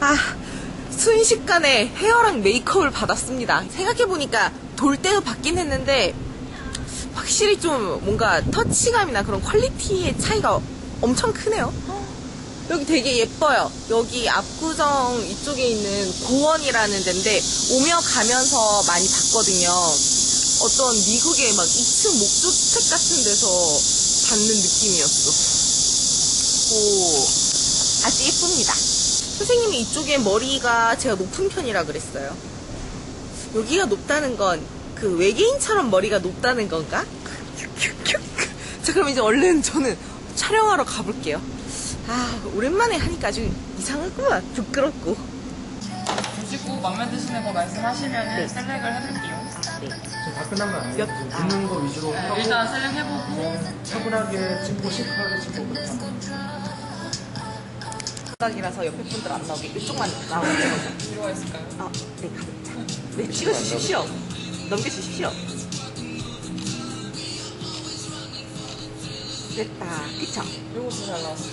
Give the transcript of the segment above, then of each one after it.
아, 순식간에 헤어랑 메이크업을 받았습니다. 생각해보니까 돌 때도 받긴 했는데, 확실히 좀 뭔가 터치감이나 그런 퀄리티의 차이가 엄청 크네요. 여기 되게 예뻐요. 여기 압구정 이쪽에 있는 고원이라는 데인데, 오며 가면서 많이 봤거든요. 어떤 미국의 막 2층 목조주택 같은 데서 받는 느낌이었어. 오, 아주 예쁩니다. 선생님이 이쪽에 머리가 제가 높은 편이라 그랬어요. 여기가 높다는 건 그 외계인처럼 머리가 높다는 건가? 자, 그럼 이제 얼른 저는 촬영하러 가볼게요. 아, 오랜만에 하니까 아주 이상하구만. 부끄럽고. 보시고 맘에 드시는 거 말씀하시면 네. 셀렉을 해볼게요. 네. 지금 다 끝난 거 아니에요? 몇- 지금 붙는 거 위주로 하고 일단 셀렉 해보고 네, 차분하게 찍고 시크하게 찍고 그렇다. 바닥이라서 옆에 분들 안 나오게 이쪽만 나오게. 필요가 있을까요? 아, 네, 가볍다. 네, 찍어주십시오. 넘겨주십시오. 됐다. 그쵸? 이것도 잘 나왔어요.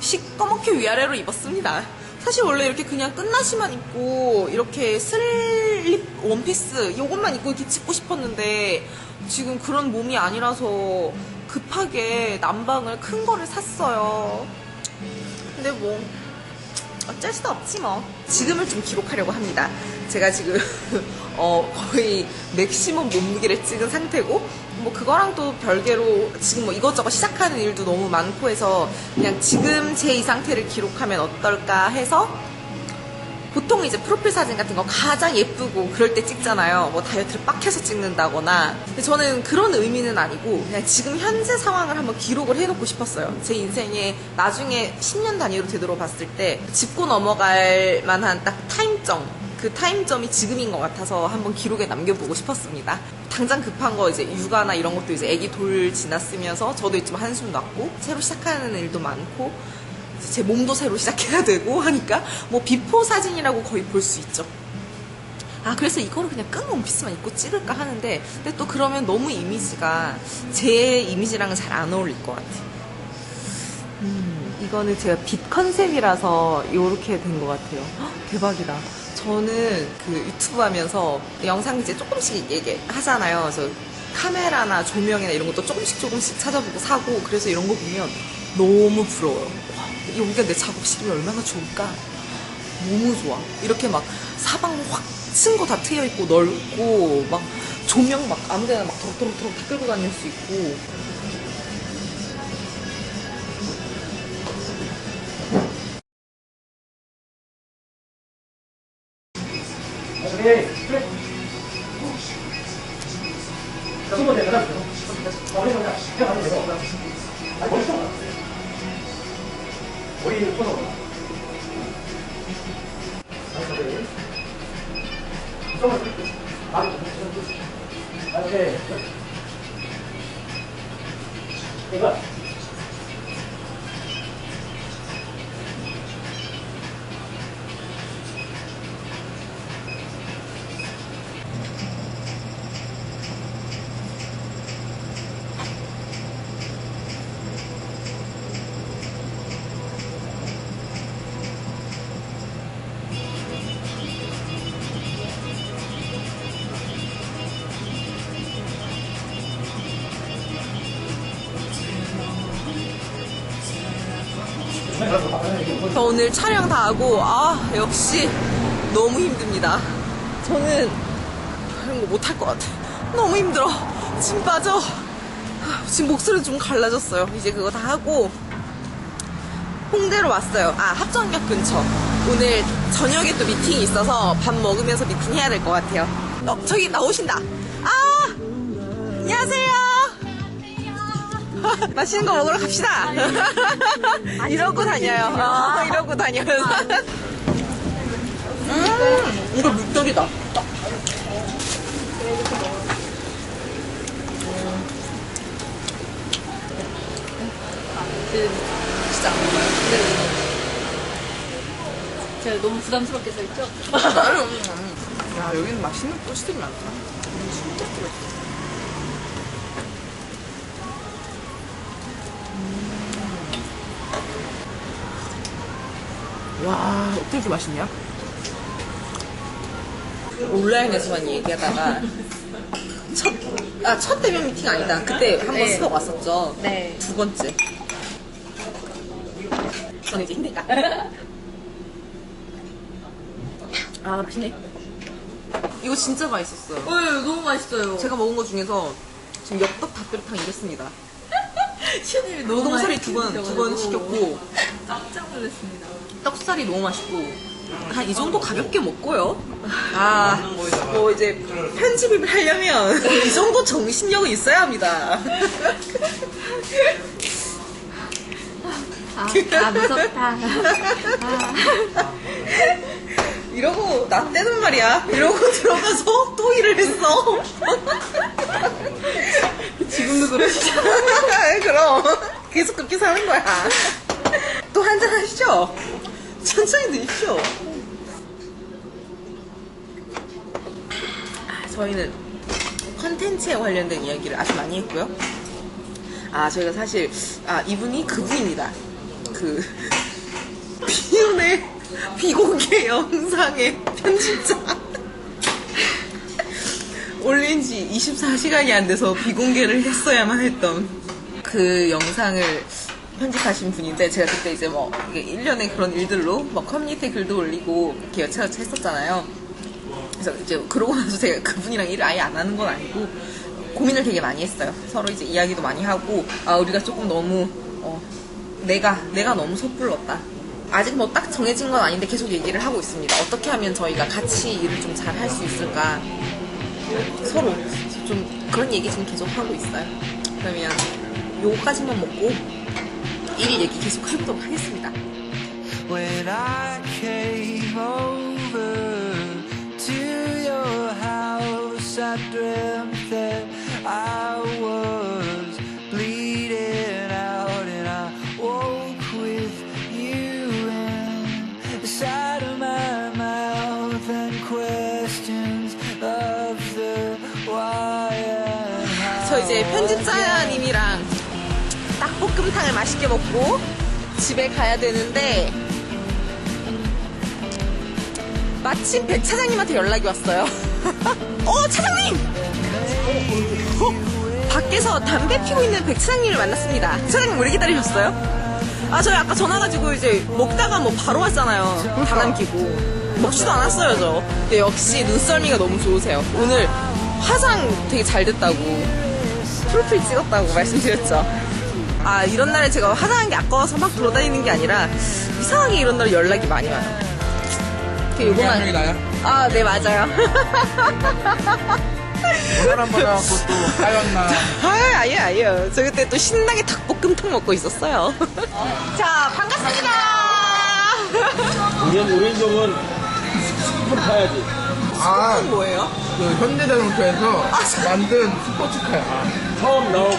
시꺼멓게 위아래로 입었습니다. 사실 원래 이렇게 그냥 끝나시만 입고 이렇게 슬립 원피스 이것만 입고 이렇게 찍고 싶었는데 지금 그런 몸이 아니라서 급하게 난방을 큰 거를 샀어요. 근데 뭐 어쩔 수 없지 뭐. 지금을 좀 기록하려고 합니다. 제가 지금 어, 거의 맥시멈 몸무게를 찍은 상태고 뭐 그거랑 또 별개로 지금 뭐 이것저것 시작하는 일도 너무 많고 해서 그냥 지금 제 이 상태를 기록하면 어떨까 해서 보통 이제 프로필 사진 같은 거 가장 예쁘고 그럴 때 찍잖아요. 뭐 다이어트를 빡 해서 찍는다거나. 근데 저는 그런 의미는 아니고 그냥 지금 현재 상황을 한번 기록을 해놓고 싶었어요. 제 인생에 나중에 10년 단위로 되돌아봤을 때 짚고 넘어갈 만한 딱 타임점. 그 타임점이 지금인 것 같아서 한번 기록에 남겨보고 싶었습니다. 당장 급한 거 이제 육아나 이런 것도 이제 애기 돌 지났으면서 저도 이쯤 한숨 났고 새로 시작하는 일도 많고 제 몸도 새로 시작해야 되고 하니까 뭐 비포 사진이라고 거의 볼 수 있죠. 아 그래서 이거를 그냥 끈 원피스만 입고 찍을까 하는데 근데 또 그러면 너무 이미지가 제 이미지랑은 잘 안 어울릴 것 같아요. 음, 이거는 제가 빛 컨셉이라서 이렇게 된 것 같아요. 헉, 대박이다. 저는 그 유튜브 하면서 영상 이제 조금씩 얘기하잖아요. 그래서 카메라나 조명이나 이런 것도 조금씩 조금씩 찾아보고 사고 그래서 이런 거 보면 너무 부러워요. 와, 여기가 내 작업실이 얼마나 좋을까? 너무 좋아. 이렇게 막 사방 확층거다 트여 있고 넓고 막 조명 막 아무데나 막 도록도록 다 끌고 다닐 수 있고 그래. 이거. 오늘 촬영 다 하고 아 역시 너무 힘듭니다. 저는 이런 거 못할 것 같아. 너무 힘들어. 침 빠져. 아, 지금 목소리 좀 갈라졌어요. 이제 그거 다 하고 홍대로 왔어요. 아 합정역 근처. 오늘 저녁에 또 미팅이 있어서 밥 먹으면서 미팅 해야 될 것 같아요. 어 저기 나오신다. 아 안녕하세요. 맛있는 거 먹으러 갑시다. 이러고 다녀요. 어, 이러고 다녀요. 음, 이거 묵돌이다. 진짜 안 먹어요? 제가 너무 부담스럽게 써 있죠? 야, 여기는 맛있는 꽃들이 많다. 진짜 맛있어. 와, 어떻게 이렇게 맛있냐? 온라인에서만 얘기하다가 첫, 아, 첫 대면 미팅 아니다. 그때 한번 네. 스벅 왔었죠. 네. 두 번째. 저는 이제 힘들까? 아, 맛있네. 이거 진짜 맛있었어요. 어, 너무 맛있어요. 제가 먹은 것 중에서 지금 엽떡 닭도리탕 이겼습니다. 시원님이 너무 노동살이 두 번, 두 번 시켰고, 깜짝 놀랐습니다. 떡살이 너무 맛있고, 한 이 정도 가볍게 먹고요. 아, 뭐 이제 편집을 하려면 이 정도 정신력은 있어야 합니다. 아, 아 무섭다. 이러고 나 때는 말이야. 이러고 들어가서 또 일을 했어. 지금도 그러시잖아. 그럼 계속 그렇게 사는 거야. 또 한잔 하시죠. 천천히 드십시오. 아, 저희는 컨텐츠에 관련된 이야기를 아주 많이 했고요. 아, 저희가 사실, 아, 이분이 그분입니다. 그, 비운의 비공개 영상의 편집자. 올린 지 24시간이 안 돼서 비공개를 했어야만 했던 그 영상을 편집하신 분인데 제가 그때 이제 뭐 이게 일련의 그런 일들로 뭐 커뮤니티 글도 올리고 이렇게 여차저차 했었잖아요. 그래서 이제 그러고 나서 제가 그분이랑 일을 아예 안 하는 건 아니고 고민을 되게 많이 했어요. 서로 이제 이야기도 많이 하고 아 우리가 조금 너무 어, 내가 내가 너무 섣불렀다. 아직 뭐 딱 정해진 건 아닌데 계속 얘기를 하고 있습니다. 어떻게 하면 저희가 같이 일을 좀 잘 할 수 있을까? 서로 좀 그런 얘기 지금 계속 하고 있어요. 그러면 요거까지만 먹고 일 얘기 계속 해보도록 하겠습니다. When 맛있게 먹고 집에 가야 되는데 마침 백 차장님한테 연락이 왔어요. 어 차장님! 어, 밖에서 담배 피고 있는 백 차장님을 만났습니다. 차장님 오래 기다리셨어요? 아 저희 아까 전화 가지고 이제 먹다가 뭐 바로 왔잖아요. 다 남기고 먹지도 않았어요 저. 근데 역시 눈썰미가 너무 좋으세요. 오늘 화장 되게 잘 됐다고 프로필 찍었다고 말씀드렸죠. 아 이런 날에 제가 화장한 게 아까워서 막 돌아다니는 게 아니라 이상하게 이런 날 연락이 많이 와요. 그 요거만 나야? 아네 맞아요. 전화 한 받아갖고 또 하였나? 아 아예 아니에요. 저 그때 또 신나게 닭볶음탕 먹고 있었어요. 자 반갑습니다. 우리 우리 쪽은 스포 타야지. 아, 뭐예요? 그 현대자동차에서 만든 스포츠카야. 처음 나오고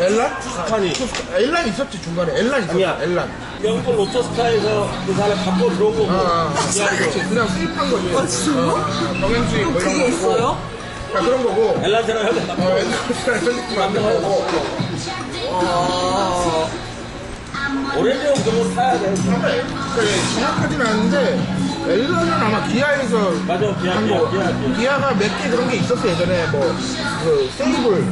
엘란? 스카니. 엘란 있었지 중간에 엘란 있었어. 아니야. 엘란. 명품 로터스카에서 그 사람 갖고 들어온 거고. 아, 야, 그렇지. 그냥 수입한 거지. 아 진짜요? 병행 수입 뭐 이런 그게 거. 있어요? 야, 그런 거고. 엘란처럼 해도 어, 옛날에 편집 만든 거고. 어, 오렌지 정도 타야 돼. 그러니까 정확하진 않은데 엘란은 아마 기아에서 맞아, 기아, 한 기아, 거. 기아, 기아. 기아가 몇 개 그런 게 있었어 예전에 뭐 그 세이블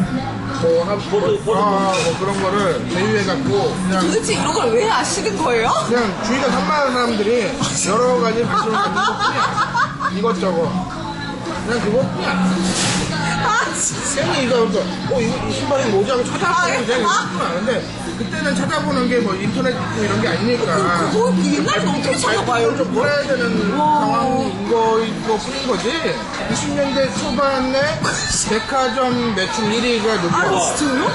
뭐한 포드, 포드. 아, 뭐 그런 거를 제휴해 갖고 그냥 도대체 이런 걸 왜 아시는 거예요? 그냥 주위가 산만한 사람들이 여러 가지 관심을 갖는 것뿐이야. 이것저것. 그냥 그것뿐이야. 아 진짜. 괜히 이거, 이거, 어, 이거, 이 신발이 뭐지 하고 찾아보고 그냥 이것뿐 아는데, 그때는 찾아보는 게 뭐 인터넷 있고 이런 게 아니니까. 그거 옛날에 어떻게 찾아봐요? 좀 풀어야 되는 상황인 거, 뿐인 거지. 20년대 초반에 백화점 매출 1위가 누구야? 아 진짜요?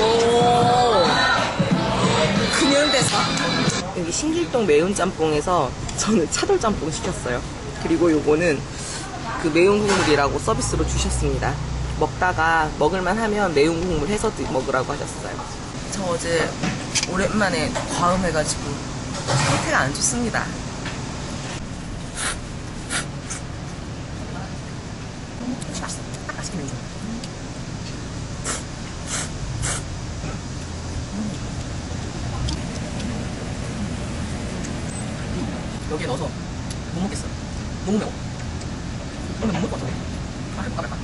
오. 근현대사. 여기 신길동 매운 짬뽕에서 저는 차돌 짬뽕 시켰어요. 그리고 요거는 그 매운 국물이라고 서비스로 주셨습니다. 먹다가 먹을만 하면 매운 국물 해서 드- 먹으라고 하셨어요. 저 어제 오랜만에 과음해가지고 상태가 안 좋습니다. 맛있어. 딱 맛있겠네. 여기에 넣어서 못 먹겠어요. 너무 매워. 그러면 못 먹을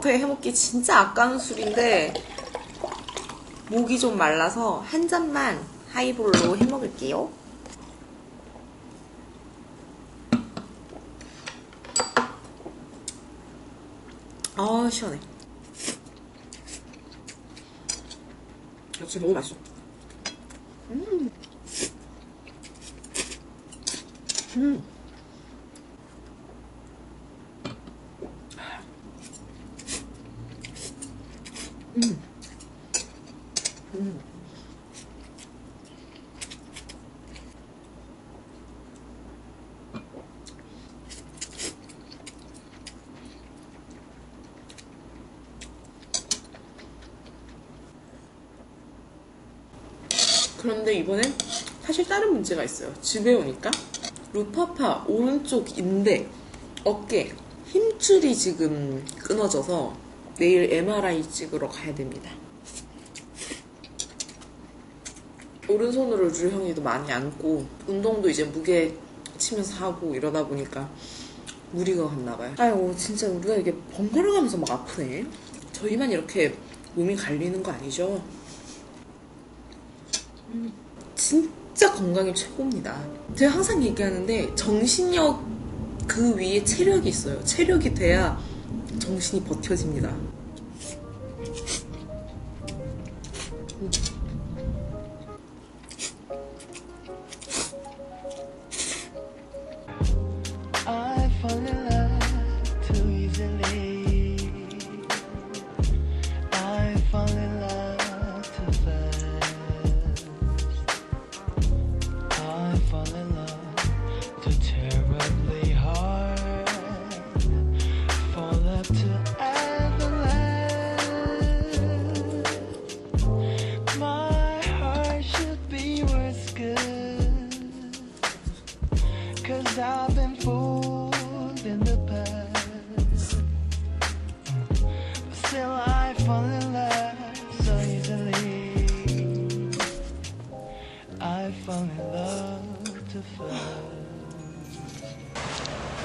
토니워터에 해먹기 진짜 아까운 술인데 목이 좀 말라서 한 잔만 하이볼로 해먹을게요. 아, 시원해. 역시 너무 맛있어. 그런데 이번엔 사실 다른 문제가 있어요. 집에 오니까 루파파 오른쪽 인대, 어깨, 힘줄이 지금 끊어져서 내일 MRI 찍으러 가야 됩니다. 오른손으로 류형이도 많이 안고 운동도 이제 무게 치면서 하고 이러다 보니까 무리가 갔나 봐요. 아유 진짜 우리가 이게 번갈아 가면서 막 아프네. 저희만 이렇게 몸이 갈리는 거 아니죠? 진짜 건강이 최고입니다. 제가 항상 얘기하는데 정신력 그 위에 체력이 있어요. 체력이 돼야 정신이 버텨집니다.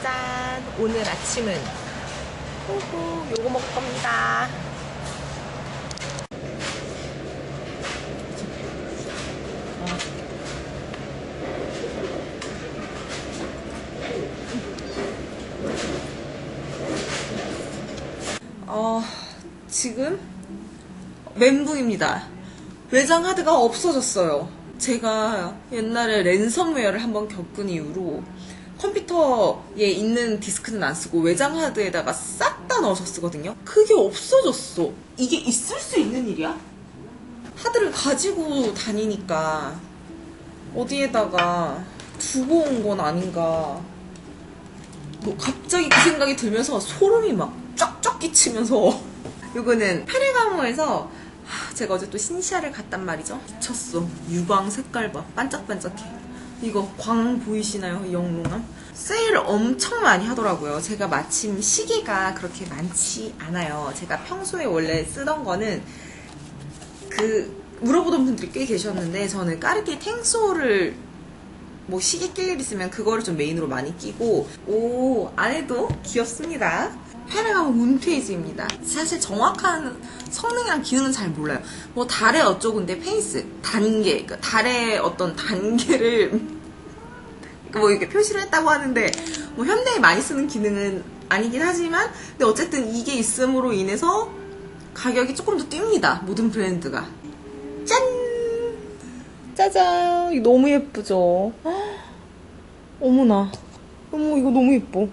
짠! 오늘 아침은 호호 요거 먹을 겁니다. 어, 지금 멘붕입니다. 외장 하드가 없어졌어요. 제가 옛날에 랜섬웨어를 한번 겪은 이후로 컴퓨터에 있는 디스크는 안 쓰고 외장 하드에다가 싹 다 넣어서 쓰거든요. 그게 없어졌어. 이게 있을 수 있는 일이야? 하드를 가지고 다니니까 어디에다가 두고 온 건 아닌가. 뭐 갑자기 그 생각이 들면서 소름이 막 쫙쫙 끼치면서 요거는 페레가모에서 하, 제가 어제 또 신시아를 갔단 말이죠. 미쳤어. 유광 색깔 봐. 반짝반짝해. 이거 광 보이시나요? 이 영롱함? 세일을 엄청 많이 하더라고요. 제가 마침 시계가 그렇게 많지 않아요. 제가 평소에 원래 쓰던 거는 그 물어보던 분들이 꽤 계셨는데 저는 까르띠에 탱소를 뭐 시계 낄 일 있으면 그거를 좀 메인으로 많이 끼고 오 안에도 귀엽습니다. 페레가모 문페이지입니다. 사실 정확한 성능이랑 기능은 잘 몰라요. 뭐 달의 어쩌고인데 페이스 단계 그러니까 달의 어떤 단계를 뭐 이렇게 표시를 했다고 하는데 뭐 현대에 많이 쓰는 기능은 아니긴 하지만 근데 어쨌든 이게 있음으로 인해서 가격이 조금 더 뜁니다. 모든 브랜드가 짠 짜잔 이거 너무 예쁘죠 어머나 어머 이거 너무 예뻐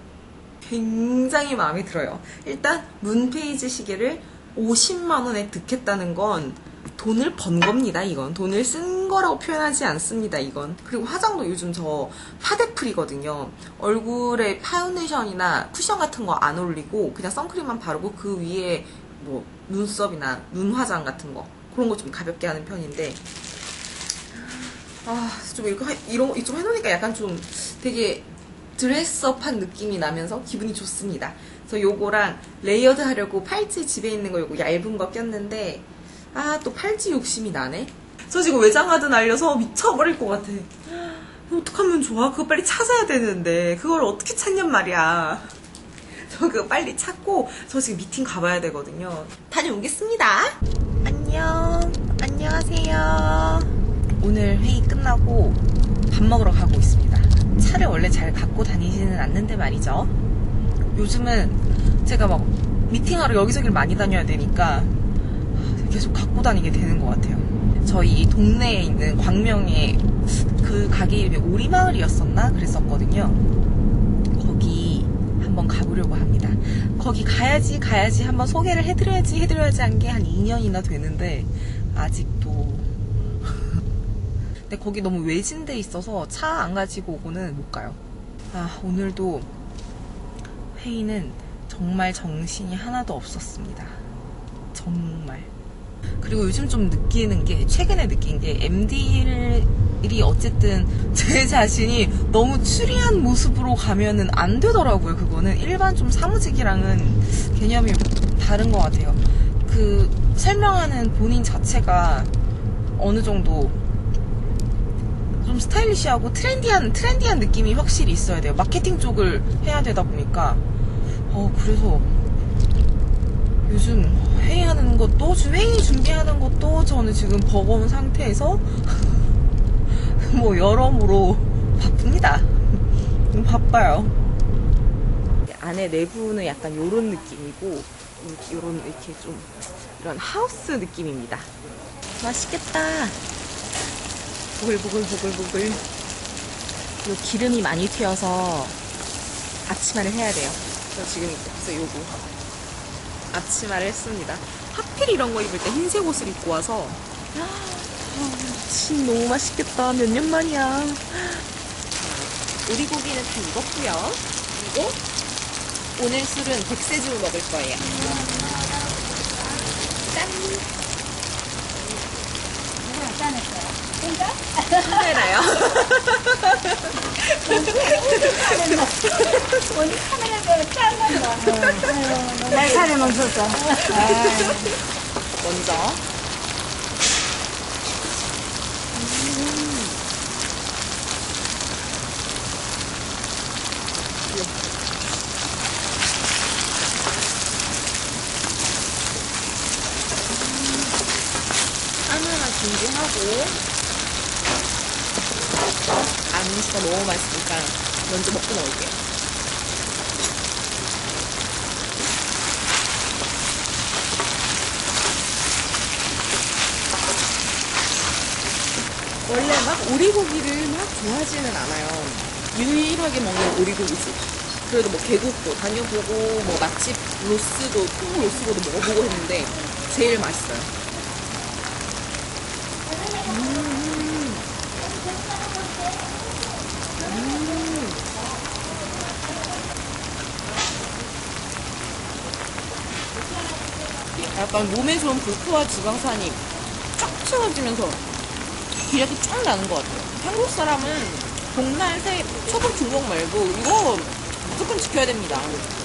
굉장히 마음에 들어요. 일단 문페이지 시계를 50만 원에 득했다는 건 돈을 번 겁니다 이건. 돈을 쓴 거라고 표현하지 않습니다 이건. 그리고 화장도 요즘 저 파데프리거든요. 얼굴에 파운데이션이나 쿠션 같은 거 안 올리고 그냥 선크림만 바르고 그 위에 뭐 눈썹이나 눈 화장 같은 거 그런 거 좀 가볍게 하는 편인데 아, 좀 이거 해- 이런 거 좀 해놓으니까 약간 좀 되게 드레스업한 느낌이 나면서 기분이 좋습니다. 그래서 요거랑 레이어드 하려고 팔찌 집에 있는 거 요거 얇은 거 꼈는데 아 또 팔찌 욕심이 나네. 저 지금 외장하드 날려서 미쳐버릴 것 같아. 어떡하면 좋아? 그거 빨리 찾아야 되는데 그걸 어떻게 찾냔 말이야. 저 그거 빨리 찾고 저 지금 미팅 가봐야 되거든요. 다녀오겠습니다. 안녕. 안녕하세요. 오늘 회의 끝나고 밥 먹으러 가고 있습니다. 차를 원래 잘 갖고 다니지는 않는데 말이죠. 요즘은 제가 막 미팅하러 여기저기를 많이 다녀야 되니까 계속 갖고 다니게 되는 것 같아요. 저희 동네에 있는 광명에 그 가게 이름이 오리마을이었었나 그랬었거든요. 거기 한번 가보려고 합니다. 거기 가야지 가야지 한번 소개를 해드려야지 해드려야지 한 게한 2년이나 되는데 아직도 근데 거기 너무 외진돼 있어서 차 안 가지고 오고는 못 가요. 아 오늘도 회의는 정말 정신이 하나도 없었습니다. 정말. 그리고 요즘 좀 느끼는 게 최근에 느낀 게 MD일이 어쨌든 제 자신이 너무 추리한 모습으로 가면은 안 되더라고요. 그거는 일반 좀 사무직이랑은 개념이 다른 것 같아요. 그 설명하는 본인 자체가 어느 정도 좀 스타일리시하고 트렌디한 트렌디한 느낌이 확실히 있어야 돼요. 마케팅 쪽을 해야 되다 보니까 어 그래서 요즘 회의하는 것도 회의 준비하는 것도 저는 지금 버거운 상태에서 뭐 여러모로 바쁩니다. 바빠요. 안에 내부는 약간 요런 느낌이고 요런 이렇게 좀 이런 하우스 느낌입니다. 맛있겠다. 보글보글보글보글. 요 기름이 많이 튀어서 앞치마를 해야 돼요. 저 지금 그래서 요거 앞치마를 했습니다. 하필 이런 거 입을 때 흰색 옷을 입고 와서 아, 진 너무 맛있겠다. 몇 년 만이야. 오리고기는 다 익었고요. 그리고 오늘 술은 백세주를 먹을 거예요. 짠! 카메라요? 날카리 멈췄어. 먼저 하나하나 준비하고 안시가 너무 맛있으니까 먼저 먹고 나올게요. 원래 막 오리고기를 막 좋아하지는 않아요. 유일하게 먹는 오리고기집. 그래도 뭐 계곡도 다녀보고 뭐 맛집 로스도 또 로스로도 먹어보고 했는데 제일 맛있어요. 약간 몸에 좋은 불포화 지방산이 쫙 채워지면서 기력이 쫙 나는 것 같아요. 한국 사람은 복날 새 초복 중복 말고 이거 무조건 지켜야 됩니다.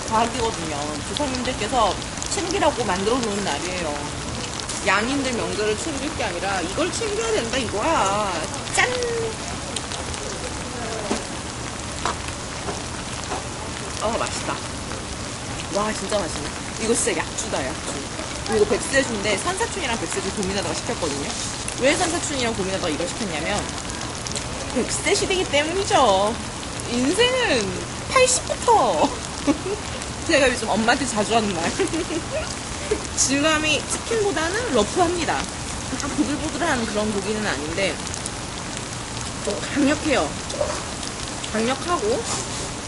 과학이거든요. 조상님들께서 챙기라고 만들어 놓은 날이에요. 양인들 명절을 챙길 게 아니라 이걸 챙겨야 된다 이거야. 짠! 아 맛있다. 와 진짜 맛있네. 이거 진짜 약주다 약주. 이거 백세주인데 산사춘이랑 백세주 고민하다가 시켰거든요. 왜 산사춘이랑 고민하다가 이걸 시켰냐면 백세 시대기 때문이죠. 인생은 80부터. 제가 요즘 엄마한테 자주 하는 말. 질감이 치킨보다는 러프합니다. 약간 보들보들한 그런 고기는 아닌데 좀 강력해요. 강력하고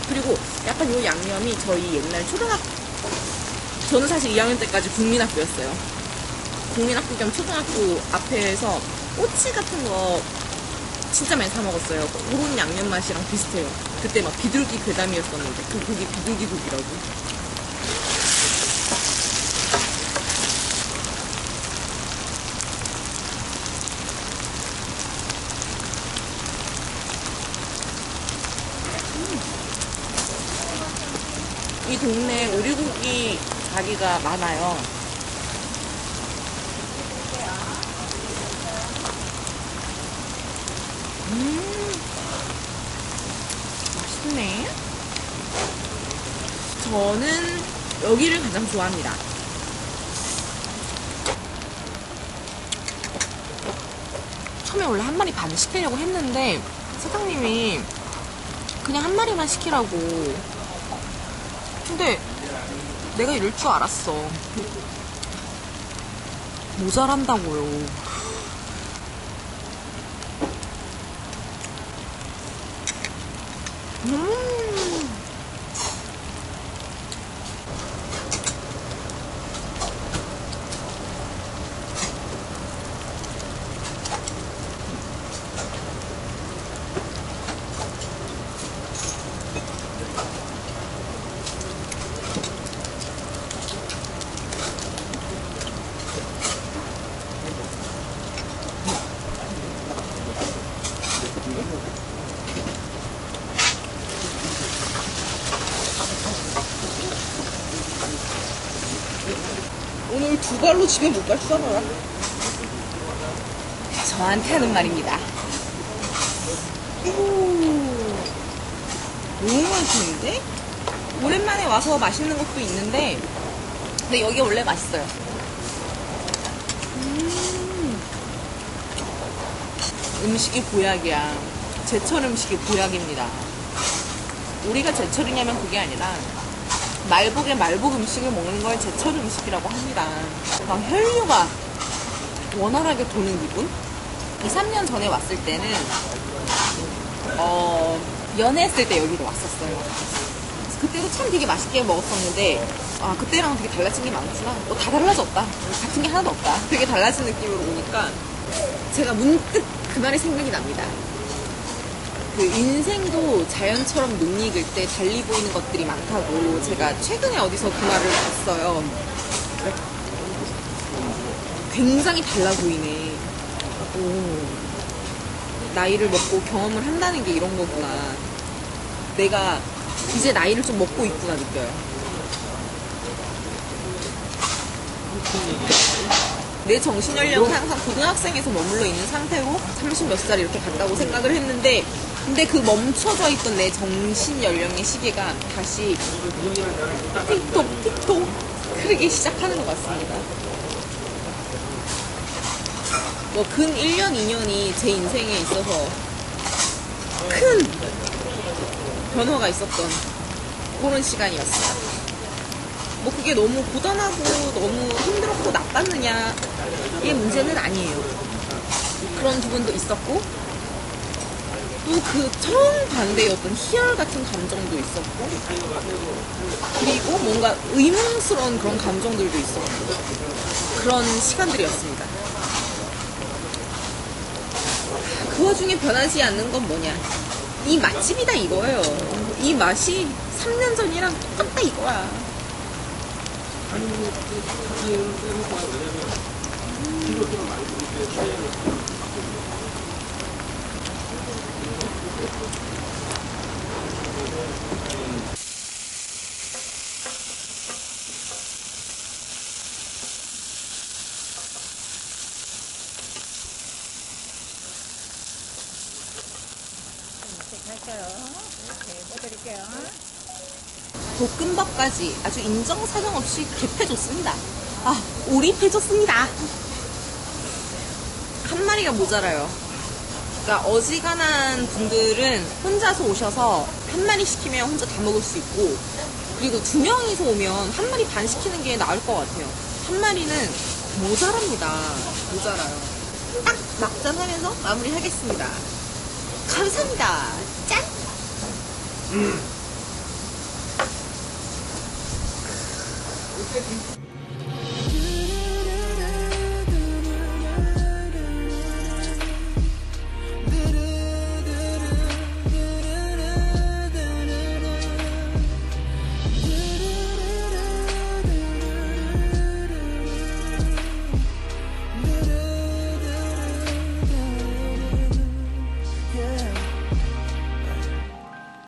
그리고 약간 요 양념이 저희 옛날 초등학교 저는 사실 2학년 때까지 국민학교였어요. 국민학교 겸 초등학교 앞에서 꼬치 같은 거 진짜 많이 사 먹었어요. 그런 양념 맛이랑 비슷해요. 그때 막 비둘기 괴담이었었는데 그 고기 비둘기 고기라고. 이 동네 오리고기 가게가 많아요. 음, 맛있네. 저는 여기를 가장 좋아합니다. 처음에 원래 한 마리 반 시키려고 했는데 사장님이 그냥 한 마리만 시키라고 근데 내가 이럴 줄 알았어. 모자란다고요. 두 발로 집에 못갈 사람. 저한테 하는 말입니다. 오, 너무 맛있는데? 오랜만에 와서 맛있는 것도 있는데, 근데 여기 원래 맛있어요. 음, 음식이 보약이야. 제철 음식이 보약입니다. 우리가 제철이냐면 그게 아니라 말복에 말복 음식을 먹는 걸 제철 음식이라고 합니다. 막 혈류가 원활하게 도는 기분? 2, 3년 전에 왔을 때는 어, 연애했을 때 여기로 왔었어요. 그때도 참 되게 맛있게 먹었었는데 아 그때랑 되게 달라진 게 많구나. 뭐다 달라졌다. 같은 게 하나도 없다. 되게 달라진 느낌으로 오니까 제가 문득 그 말이 생각이 납니다. 그 인생도 자연처럼 낯익을 때 달리 보이는 것들이 많다고 제가 최근에 어디서 그 말을 봤어요. 굉장히 달라 보이네. 오, 나이를 먹고 경험을 한다는 게 이런 거구나. 내가 이제 나이를 좀 먹고 있구나 느껴요. 내 정신 연령은 항상 고등학생에서 머물러 있는 상태로 30 몇 살 이렇게 간다고 생각을 했는데 근데 그 멈춰져 있던 내 정신 연령의 시계가 다시 틱톡 틱톡 흐르기 시작하는 것 같습니다. 뭐 근 1년, 2년이 제 인생에 있어서 큰 변화가 있었던 그런 시간이었어요. 뭐 그게 너무 고단하고 너무 힘들었고 나빴느냐 의 문제는 아니에요. 그런 부분도 있었고 또그 정반대의 어떤 희열 같은 감정도 있었고 그리고 뭔가 의문스러운 그런 감정들도 있었고 그런 시간들이었습니다. 그 와중에 변하지 않는 건 뭐냐? 이 맛집이다 이거예요. 이 맛이 3년 전이랑 똑같다 이거야. 볶음 밥까지 아주 인정사정 없이 갭해줬습니다. 아, 오립해줬습니다. 한 마리가 모자라요. 그러니까 어지간한 분들은 혼자서 오셔서 한 마리 시키면 혼자 다 먹을 수 있고 그리고 두 명이서 오면 한 마리 반 시키는 게 나을 것 같아요. 한 마리는 모자랍니다. 모자라요. 딱 막잔 하면서 마무리 하겠습니다. 감사합니다. 짠!